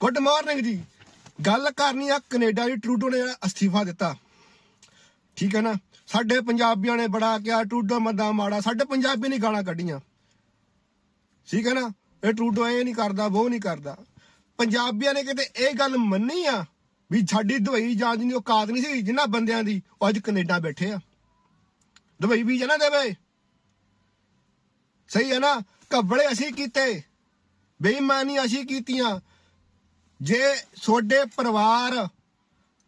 Good morning ਜੀ। ਗੱਲ ਕਰਨੀ ਆ ਕੈਨੇਡਾ ਦੀ, ਟਰੂਡੋ ਨੇ ਜਿਹੜਾ ਅਸਤੀਫਾ ਦਿੱਤਾ। ਠੀਕ ਹੈ ਨਾ? ਸਾਡੇ ਪੰਜਾਬੀਆਂ ਨੇ ਬੜਾ ਕਿਹਾ, ਟਰੂਡੋ ਮੰਦਾ ਮਾੜਾ, ਸਾਡੇ ਪੰਜਾਬੀ ਨੇ ਗਾਲਾਂ ਕੱਢੀਆਂ। ਠੀਕ ਹੈ ਨਾ? ਇਹ ਟਰੂਡੋ ਇਹ ਨਹੀਂ ਕਰਦਾ ਉਹ ਨਹੀਂ ਕਰਦਾ। ਪੰਜਾਬੀਆਂ ਨੇ ਕਿਤੇ ਇਹ ਗੱਲ ਮੰਨੀ ਆ ਵੀ ਸਾਡੀ ਦਵਾਈ ਜਾਂਚ ਦੀ ਔਕਾਤ ਨਹੀਂ ਸੀ ਜਿਨ੍ਹਾਂ ਬੰਦਿਆਂ ਦੀ, ਉਹ ਅੱਜ ਕੈਨੇਡਾ ਬੈਠੇ ਆ। ਦਵਾਈ ਵੀ ਜਨਾ ਦੇਵੇ। ਸਹੀ ਹੈ ਨਾ? ਘਬੜੇ ਅਸੀਂ ਕੀਤੇ। ਬੇਈਮਾਨੀ ਅਸੀਂ ਕੀਤੀਆਂ। ਜੇ ਤੁਹਾਡੇ ਪਰਿਵਾਰ,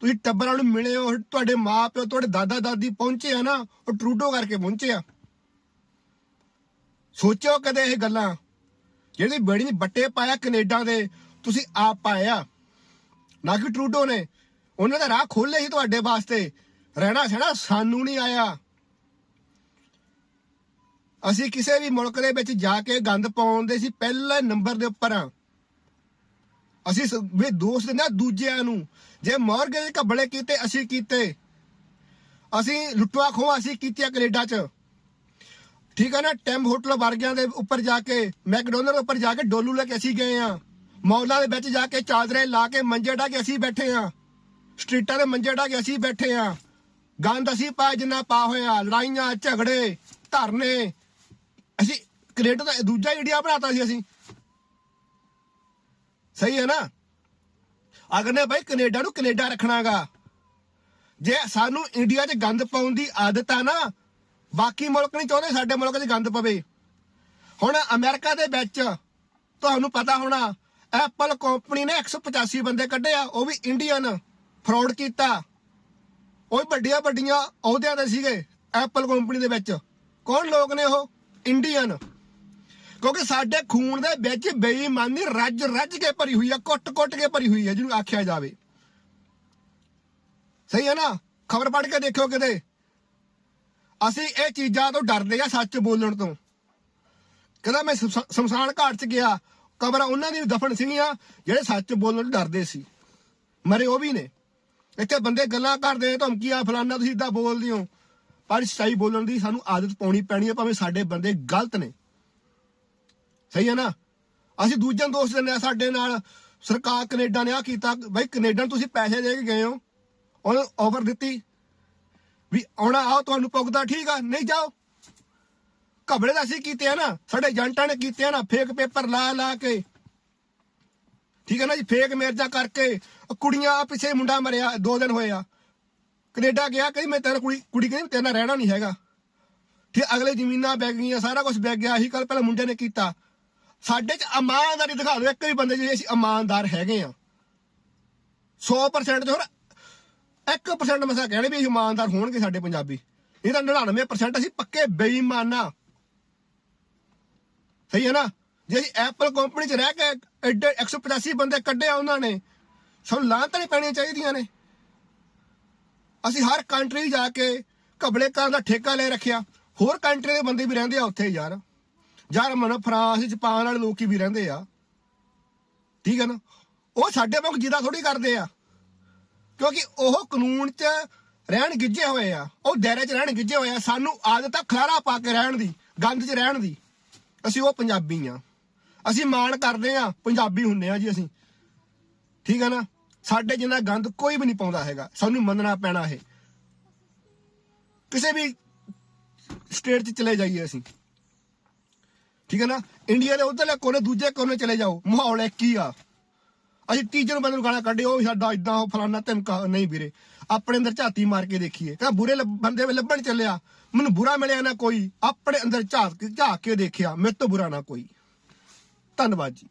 ਤੁਸੀਂ ਟੱਬਰਾਂ ਨੂੰ ਮਿਲੇ ਹੋ, ਤੁਹਾਡੇ ਮਾਪਿਓ ਤੁਹਾਡੇ ਦਾਦਾ ਦਾਦੀ ਪਹੁੰਚੇ ਆ ਨਾ, ਉਹ ਟਰੂਡੋ ਕਰਕੇ ਪਹੁੰਚੇ ਆ। ਸੋਚੋ ਕਦੇ ਇਹ ਗੱਲਾਂ। ਜਿਹੜੀ ਬੜੀ ਨੇ ਬੱਟੇ ਪਾਇਆ ਕੈਨੇਡਾ ਦੇ, ਤੁਸੀਂ ਆਪ ਪਾਇਆ ਨਾ ਕਿ ਟਰੂਡੋ ਨੇ। ਉਹਨਾਂ ਦਾ ਰਾਹ ਖੋਲੇ ਸੀ ਤੁਹਾਡੇ ਵਾਸਤੇ। ਰਹਿਣਾ ਸਹਿਣਾ ਸਾਨੂੰ ਨਹੀਂ ਆਇਆ। ਅਸੀਂ ਕਿਸੇ ਵੀ ਮੁਲਕ ਦੇ ਵਿੱਚ ਜਾ ਕੇ ਗੰਦ ਪਾਉਂਦੇ ਸੀ, ਪਹਿਲੇ ਨੰਬਰ ਦੇ ਉੱਪਰ ਆ। ਅਸੀਂ ਵੀ ਦੋਸਤ ਨਾ ਦੂਜਿਆਂ ਨੂੰ। ਜੇ ਮੌਰਗੇ ਦੇ ਘਬਲੇ ਕੀਤੇ, ਅਸੀਂ ਕੀਤੇ। ਅਸੀਂ ਲੁੱਟਵਾ ਖੋਆ ਅਸੀਂ ਕੀਤੀਆਂ ਕੈਨੇਡਾ 'ਚ। ਠੀਕ ਹੈ ਨਾ ਟੈਂਪ ਹੋਟਲ ਵਰਗਿਆਂ ਦੇ ਉੱਪਰ ਜਾ ਕੇ, ਮੈਕਡੋਨਲਡ ਉੱਪਰ ਜਾ ਕੇ ਡੋਲੂ ਲੈ ਕੇ ਅਸੀਂ ਗਏ ਆ। ਮੌਲਾਂ ਦੇ ਵਿੱਚ ਜਾ ਕੇ ਚਾਦਰੇ ਲਾ ਕੇ ਮੰਜੇ ਢਾ ਕੇ ਅਸੀਂ ਬੈਠੇ ਆ। ਸਟਰੀਟਾਂ ਦੇ ਮੰਜੇ ਢਾ ਕੇ ਅਸੀਂ ਬੈਠੇ ਆ। ਗੰਦ ਅਸੀਂ ਪਾ ਜਿੰਨਾ ਪਾ ਹੋਇਆ ਲੜਾਈਆਂ, ਝਗੜੇ, ਧਰਨੇ। ਅਸੀਂ ਕੈਨੇਡਾ ਦਾ ਦੂਜਾ ਇੰਡੀਆ ਬਣਾਤਾ ਸੀ ਅਸੀਂ। ਸਹੀ ਹੈ ਨਾ? ਅਗਰ ਨੇ ਭਾਈ ਕੈਨੇਡਾ ਨੂੰ ਕੈਨੇਡਾ ਰੱਖਣਾਗਾ। ਜੇ ਸਾਨੂੰ ਇੰਡੀਆ 'ਚ ਗੰਦ ਪਾਉਣ ਦੀ ਆਦਤ ਆ ਨਾ, ਬਾਕੀ ਮੁਲਕ ਨਹੀਂ ਚਾਹੁੰਦੇ ਸਾਡੇ ਮੁਲਕ 'ਚ ਗੰਦ ਪਵੇ। ਹੁਣ ਅਮਰੀਕਾ ਦੇ ਵਿੱਚ ਤੁਹਾਨੂੰ ਪਤਾ ਹੋਣਾ, ਐਪਲ ਕੰਪਨੀ ਨੇ 185 ਬੰਦੇ ਕੱਢੇ ਆ, ਉਹ ਵੀ ਇੰਡੀਅਨ ਫਰਾਡ ਕੀਤਾ। ਉਹ ਵੀ ਵੱਡੀਆਂ ਵੱਡੀਆਂ ਅਹੁਦਿਆਂ ਦੇ ਸੀਗੇ ਐਪਲ ਕੰਪਨੀ ਦੇ ਵਿੱਚ। ਕੌਣ ਲੋਕ ਨੇ ਉਹ? ਇੰਡੀਅਨ। ਕਿਉਂਕਿ ਸਾਡੇ ਖੂਨ ਦੇ ਵਿੱਚ ਬੇਈਮਾਨੀ ਰੱਜ ਰੱਜ ਕੇ ਭਰੀ ਹੋਈ ਆ ਕੁੱਟ-ਕੁੱਟ ਕੇ ਭਰੀ ਹੋਈ ਹੈ ਜਿਹਨੂੰ ਆਖਿਆ ਜਾਵੇ। ਸਹੀ ਹੈ ਨਾ? ਖਬਰ ਪੜ੍ਹ ਕੇ ਦੇਖਿਓ ਕਿਤੇ। ਅਸੀਂ ਇਹ ਚੀਜ਼ਾਂ ਤੋਂ ਡਰਦੇ ਆ ਸੱਚ ਬੋਲਣ ਤੋਂ। ਕਹਿੰਦਾ ਮੈਂ ਸ਼ਮਸ਼ਾਨ ਘਾਟ 'ਚ ਗਿਆ, ਕਬਰਾਂ ਉਹਨਾਂ ਦੀ ਦਫਨ ਸੀਗੀਆਂ, ਜਿਹੜੇ ਸੱਚ ਬੋਲਣ ਤੋਂ ਡਰਦੇ ਸੀ। ਮਰੇ ਉਹ ਵੀ ਨੇ। ਇੱਥੇ ਬੰਦੇ ਗੱਲਾਂ ਕਰਦੇ ਧਮਕੀਆਂ, ਫਲਾਨਾ ਤੁਸੀਂ ਇਦਾਂ ਬੋਲਦੇ ਹੋ। ਪਰ ਸੱਚਾਈ ਬੋਲਣ ਦੀ ਸਾਨੂੰ ਆਦਤ ਪਾਉਣੀ ਪੈਣੀ ਹੈ ਭਾਵੇਂ ਸਾਡੇ ਬੰਦੇ ਗਲਤ ਨੇ। ਸਹੀ ਹੈ ਨਾ? ਅਸੀਂ ਦੂਜਿਆਂ ਨੂੰ ਦੋਸ਼ ਦਿੰਦੇ ਆ ਸਾਡੇ ਨਾਲ। ਸਰਕਾਰ ਕੈਨੇਡਾ ਨੇ ਆ ਕੀਤਾ। ਬਈ ਕੈਨੇਡਾ ਨੂੰ ਤੁਸੀਂ ਪੈਸੇ ਦੇ ਕੇ ਗਏ ਹੋ। ਉਹਨੂੰ ਆਫਰ ਦਿੱਤੀ। ਵੀ ਆਉਣਾ ਆਓ ਤੁਹਾਨੂੰ ਪੁੱਗਦਾ ਠੀਕ ਆ, ਨਹੀਂ ਜਾਓ। ਘਬੜੇ ਦਾ ਅਸੀਂ ਕੀਤੇ ਆ ਨਾ। ਸਾਡੇ ਏਜੰਟਾਂ ਨੇ ਕੀਤੇ ਆ ਨਾ। ਫੇਕ ਪੇਪਰ ਲਾ ਲਾ ਕੇ। ਠੀਕ ਹੈ ਨਾ ਜੀ? ਫੇਕ ਮੇਰਜਾ ਕਰਕੇ। ਕੁੜੀਆਂ ਪਿੱਛੇ ਮੁੰਡਾ ਮਰਿਆ, ਦੋ ਦਿਨ ਹੋਏ ਆ। ਕੈਨੇਡਾ ਗਿਆ, ਕਹਿੰਦੀ ਮੈਂ ਤੇਰਾ ਕੁੜੀ ਕੁੜੀ ਕਹਿੰਦੀ ਤੇਰੇ ਨਾਲ ਰਹਿਣਾ ਨਹੀਂ ਹੈਗਾ। ਠੀਕ ਅਗਲੇ ਜ਼ਮੀਨਾਂ ਵਿਕ ਗਈਆਂ, ਸਾਰਾ ਕੁਝ ਵਿਕ ਗਿਆ। ਅਸੀਂ ਕੱਲ ਪਹਿਲਾਂ ਮੁੰਡੇ ਨੇ ਕੀਤਾ। ਸਾਡੇ ਚ ਇਮਾਨਦਾਰੀ ਦਿਖਾ ਦਿਓ, ਇੱਕ ਵੀ ਬੰਦੇ ਜੇ ਅਸੀਂ ਇਮਾਨਦਾਰ ਹੈਗੇ ਆ। 100% ਤੇ ਹੋਰ 1% ਮਸਾ ਕਹਿਣੇ ਵੀ ਅਸੀਂ ਇਮਾਨਦਾਰ ਹੋਣਗੇ ਸਾਡੇ ਪੰਜਾਬੀ। ਇਹ ਤਾਂ 99% ਅਸੀਂ ਪੱਕੇ ਬੇਈਮਾਨਾ ਸਹੀ ਹੈ ਨਾ? ਜੇ ਅਸੀਂ ਐਪਲ ਕੰਪਨੀ ਚ ਰਹਿ ਕੇ ਐਡੇ 185 ਬੰਦੇ ਕੱਢਿਆ ਉਹਨਾਂ ਨੇ, ਸਾਨੂੰ ਲਾਂਤ ਨਹੀਂ ਪੈਣੀਆਂ ਚਾਹੀਦੀਆਂ ਨੇ। ਅਸੀਂ ਹਰ ਕੰਟਰੀ ਜਾ ਕੇ ਘਬਲੇ ਕਰਨ ਦਾ ਠੇਕਾ ਲੈ ਰੱਖਿਆ। ਹੋਰ ਕੰਟਰੀ ਦੇ ਬੰਦੇ ਵੀ ਰਹਿੰਦੇ ਆ ਉੱਥੇ ਯਾਰ। ਜਰਮਨ ਫਰਾਂਸ, ਜਾਪਾਨ ਵਾਲੇ ਲੋਕੀ ਵੀ ਰਹਿੰਦੇ ਆ। ਠੀਕ ਹੈ ਨਾ? ਉਹ ਸਾਡੇ ਵਾਂਗ ਜਿੱਦਾਂ ਥੋੜੀ ਕਰਦੇ ਆ। ਕਿਉਂਕਿ ਉਹ ਕਾਨੂੰਨ 'ਚ ਰਹਿਣ ਗਿੱਜੇ ਹੋਏ ਆ। ਉਹ ਦਾਇਰੇ 'ਚ ਰਹਿਣ ਗਿੱਜੇ ਹੋਏ ਆ। ਸਾਨੂੰ ਆਦਤ ਆ ਖਲਾਰਾ ਪਾ ਕੇ ਰਹਿਣ ਦੀ, ਗੰਦ 'ਚ ਰਹਿਣ ਦੀ। ਅਸੀਂ ਉਹ ਪੰਜਾਬੀ ਆ। ਅਸੀਂ ਮਾਣ ਕਰਦੇ ਆ, ਪੰਜਾਬੀ ਹੁੰਨੇ ਆ ਜੀ ਅਸੀਂ। ਠੀਕ ਹੈ ਨਾ? ਸਾਡੇ ਜਿੰਨਾ ਗੰਦ ਕੋਈ ਵੀ ਨਹੀਂ ਪਾਉਂਦਾ ਹੈਗਾ। ਸਾਨੂੰ ਮੰਨਣਾ ਪੈਣਾ ਇਹ। ਕਿਸੇ ਵੀ ਸਟੇਟ 'ਚ ਚਲੇ ਜਾਈਏ ਅਸੀਂ। ਠੀਕ ਹੈ ਨਾ? ਇੰਡੀਆ ਦੇ ਉਧਰਲੇ ਕੋਨੇ, ਦੂਜੇ ਕੋਨੇ ਚਲੇ ਜਾਓ। ਮਾਹੌਲ ਇੱਕ ਹੀ ਆ। ਅਸੀਂ ਟੀਚਰ ਨੂੰ ਬੰਦੇ ਨੂੰ ਗਾਲਾਂ ਕੱਢੇ ਉਹ ਸਾਡਾ ਇਦਾਂ ਉਹ ਫਲਾਨਾ ਧਮਕਾ, ਨਹੀਂ ਵੀਰੇ। ਆਪਣੇ ਅੰਦਰ ਝਾਤੀ ਮਾਰ ਕੇ ਦੇਖੀਏ। ਕਹਿੰਦਾ ਬੁਰੇ ਬੰਦੇ ਵੀ ਲੱਭਣ ਚੱਲਿਆ। ਮੈਨੂੰ ਬੁਰਾ ਮਿਲਿਆ ਨਾ ਕੋਈ। ਆਪਣੇ ਅੰਦਰ ਝਾਕ ਝਾਕ ਕੇ ਦੇਖਿਆ। ਮੇਰੇ ਤੋਂ ਬੁਰਾ ਨਾ ਕੋਈ। ਧੰਨਵਾਦ ਜੀ।